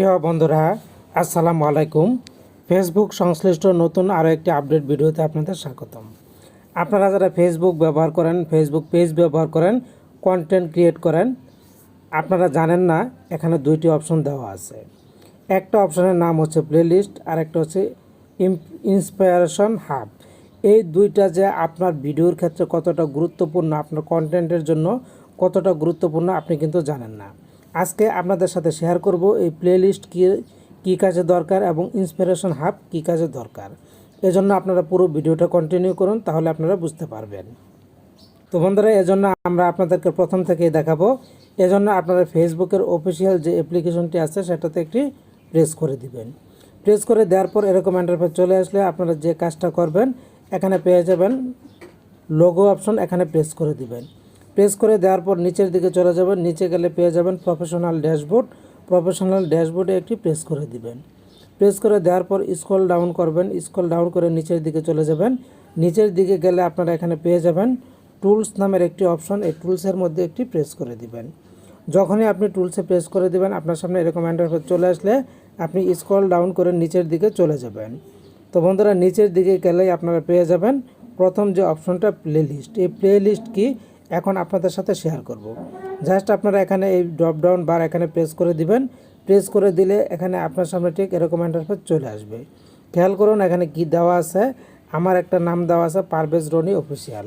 প্রিয় বন্ধুরা, আসসালামু আলাইকুম। ফেসবুক সংশ্লিষ্ট নতুন আরও একটি আপডেট ভিডিওতে আপনাদের স্বাগতম। আপনারা যারা ফেসবুক ব্যবহার করেন ফেসবুক পেজ ব্যবহার করেন কন্টেন্ট ক্রিয়েট করেন, আপনারা জানেন না, এখানে দুইটি অপশন দেওয়া আছে। একটা অপশনের নাম হচ্ছে প্লেলিস্ট আর একটা হচ্ছে ইন্সপায়ারেশন হাব এই দুইটা যে আপনার ভিডিওর ক্ষেত্রে কতটা গুরুত্বপূর্ণ, আপনার কন্টেন্টের জন্য কতটা গুরুত্বপূর্ণ, আপনি কিন্তু জানেন না। আজকে আপনাদের সাথে শেয়ার করব এই প্লেলিস্ট কী কী কাজে দরকার এবং ইন্সপিরেশন হাব কী কাজে দরকার। এজন্য আপনারা পুরো ভিডিওটা কন্টিনিউ করুন, তাহলে আপনারা বুঝতে পারবেন। তো বন্ধুরা, এজন্য আমরা আপনাদেরকে প্রথম থেকেই দেখাবো। এজন্য আপনারা ফেসবুকের অফিসিয়াল যে অ্যাপ্লিকেশনটি আছে, সেটাতে একটি প্রেস করে দিবেন। প্রেস করে দেওয়ার পর এরকম ইন্টারফেস চলে আসলে আপনারা যে কাজটা করবেন, এখানে পেয়ে যাবেন লোগো অপশন এখানে প্রেস করে দিবেন। প্রেস করে দেওয়ার পর নিচের দিকে চলে যাবেন, নিচে গেলে পেয়ে যাবেন প্রফেশনাল ড্যাশবোর্ড প্রফেশনাল ড্যাশবোর্ডে একটি প্রেস করে দিবেন। প্রেস করে দেওয়ার পর স্ক্রল ডাউন করবেন স্ক্রল ডাউন করে নিচের দিকে চলে যাবেন। নিচের দিকে গেলে আপনারা এখানে পেয়ে যাবেন টুলস নামের একটি অপশন এই টুলসের মধ্যে একটি প্রেস করে দিবেন। যখনই আপনি টুলসে প্রেস করে দিবেন, আপনার সামনে এরকম ইন্টারফেস চলে আসলে আপনি স্ক্রল ডাউন করে নিচের দিকে চলে যাবেন। তো বন্ধুরা, নিচের দিকে গেলেই আপনারা পেয়ে যাবেন প্রথম যে অপশনটা প্লে লিস্ট এই প্লে লিস্ট কি? এখন আপনাদের সাথে শেয়ার করব। জাস্ট আপনারা এখানে এই ড্রপডাউন বার এখানে প্রেস করে দিবেন। প্রেস করে দিলে এখানে আপনার সামনে ঠিক এরকম ইন্টারফেস চলে আসবে। খেয়াল করুন, এখানে কি দেওয়া আছে? আমার একটা নাম দেওয়া আছে পারভেজ রনি অফিসিয়াল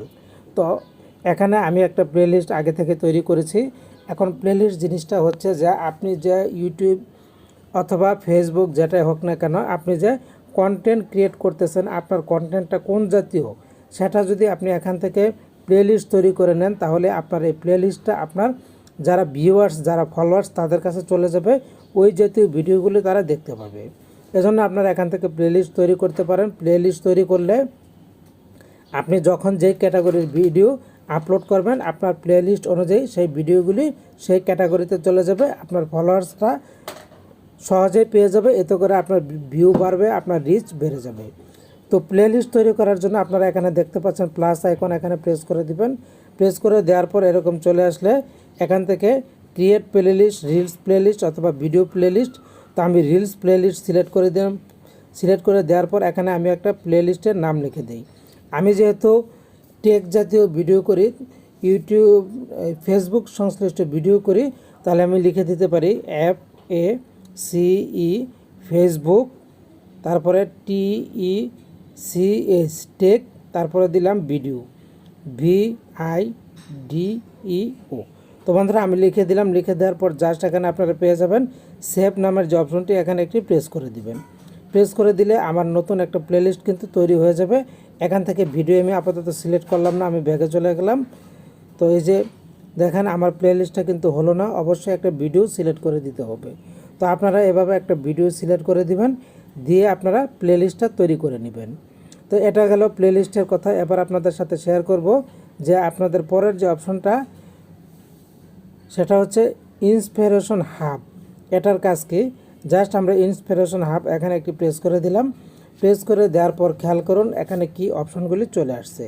তো এখানে আমি একটা প্লেলিস্ট আগে থেকে তৈরি করেছি। এখন প্লেলিস্ট জিনিসটা হচ্ছে যে, আপনি যে ইউটিউব অথবা ফেসবুক যেটাই হোক না কেন, আপনি যে কন্টেন্ট ক্রিয়েট করতেছেন, আপনার কন্টেন্টটা কোন জাতীয়, সেটা যদি আপনি এখান থেকে প্লেলিস্ট তৈরি করে নেন, তাহলে আপনার এই প্লেলিস্টটা আপনার যারা ভিউয়ার্স যারা ফলোয়ার্স তাদের কাছে চলে যাবে। ওই জাতীয় ভিডিওগুলি তারা দেখতে পাবে। এজন্য আপনারা এখান থেকে প্লেলিস্ট তৈরি করতে পারেন। প্লেলিস্ট তৈরি করলে আপনি যখন যেই ক্যাটাগরির ভিডিও আপলোড করবেন, আপনার প্লেলিস্ট অনুযায়ী সেই ভিডিওগুলি সেই ক্যাটাগরিতে চলে যাবে। আপনার ফলোয়ার্সরা সহজেই পেয়ে যাবে। এতে করে আপনার ভিউ বাড়বে, আপনার রিচ বেড়ে যাবে। তো প্লেলিস্ট তৈরি করার জন্য আপনারা এখানে দেখতে পাচ্ছেন প্লাস আইকন এখানে প্রেস করে দিবেন। প্রেস করে দেওয়ার পর এরকম চলে আসলে এখান থেকে ক্রিয়েট প্লেলিস্ট রিলস প্লেলিস্ট অথবা ভিডিও প্লেলিস্ট তো আমি রিলস প্লেলিস্ট সিলেক্ট করে দিলাম। সিলেক্ট করে দেওয়ার পর এখানে আমি একটা প্লেলিস্টের নাম লিখে দিই। আমি যেহেতু টেক জাতীয় ভিডিও করি ইউটিউব ফেসবুক সংশ্লিষ্ট ভিডিও করি, তাহলে আমি লিখে দিতে পারি অ্যাপ এ সিই ফেসবুক তারপরে টিই সিএস টেক তারপরে দিলাম video V I D E O তো বন্ধুরা, আমি লিখে দিলাম, লিখে দেওয়ার পর জাস্ট এখানে আপনারা পেয়ে যাবেন সেভ নামের যে অপশনটি এখানে একটি প্রেস করে দিবেন। প্রেস করে দিলে আমার নতুন একটা প্লেলিস্ট কিন্তু তৈরি হয়ে যাবে। এখান থেকে ভিডিও আমি আপাতত সিলেক্ট করলাম না, আমি ব্যাগে চলে গেলাম। তো এই যে দেখেন, আমার প্লেলিস্টটা কিন্তু হলো না, অবশ্যই একটা ভিডিও সিলেক্ট করে দিতে হবে। তো আপনারা এভাবে একটা ভিডিও সিলেক্ট করে দিবেন দিয়ে আপনারা প্লেলিস্টটা তৈরি করে নেবেন। তো এটা গেল প্লেলিস্টের কথা। এবার আপনাদের সাথে শেয়ার করব যে আপনাদের পরের যে অপশনটা সেটা হচ্ছে ইন্সপিরেশন হাব এটার কাজ কি? জাস্ট আমরা ইন্সপিরেশন হাব এখানে একটি প্রেস করে দিলাম। প্রেস করে দেওয়ার পর খেয়াল করুন এখানে কি অপশনগুলি চলে আসছে।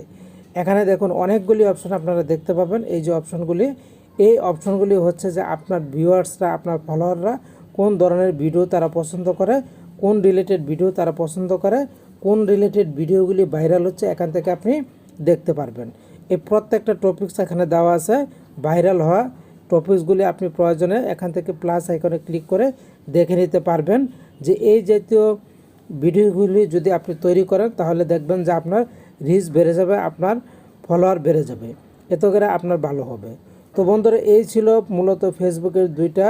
এখানে দেখুন অনেকগুলি অপশন আপনারা দেখতে পাবেন। এই যে অপশনগুলি এই অপশনগুলি হচ্ছে যে আপনার ভিউয়ার্সরা আপনার ফলোয়াররা কোন ধরনের ভিডিও তারা পছন্দ করে কোন রিলেটেড ভিডিও তারা পছন্দ করে, কোন রিলেটেড ভিডিওগুলি ভাইরাল হচ্ছে এখান থেকে আপনি দেখতে পারবেন। এই প্রত্যেকটা টপিকস এখানে দেওয়া আছে ভাইরাল হওয়া টপিকসগুলি আপনি প্রয়োজনে এখান থেকে প্লাস আইকনে ক্লিক করে দেখে নিতে পারবেন যে এই জাতীয় ভিডিওগুলি যদি আপনি তৈরি করেন তাহলে দেখবেন যে আপনার রিচ বেড়ে যাবে, আপনার ফলোয়ার বেড়ে যাবে। এত করে আপনার ভালো হবে। তো বন্ধুরা, এই ছিল মূলত ফেসবুকের দুইটা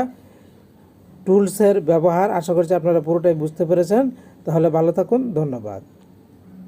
টুলসের ব্যবহার আশা করছি আপনারা পুরোটাই বুঝতে পেরেছেন। তাহলে ভালো থাকুন ধন্যবাদ।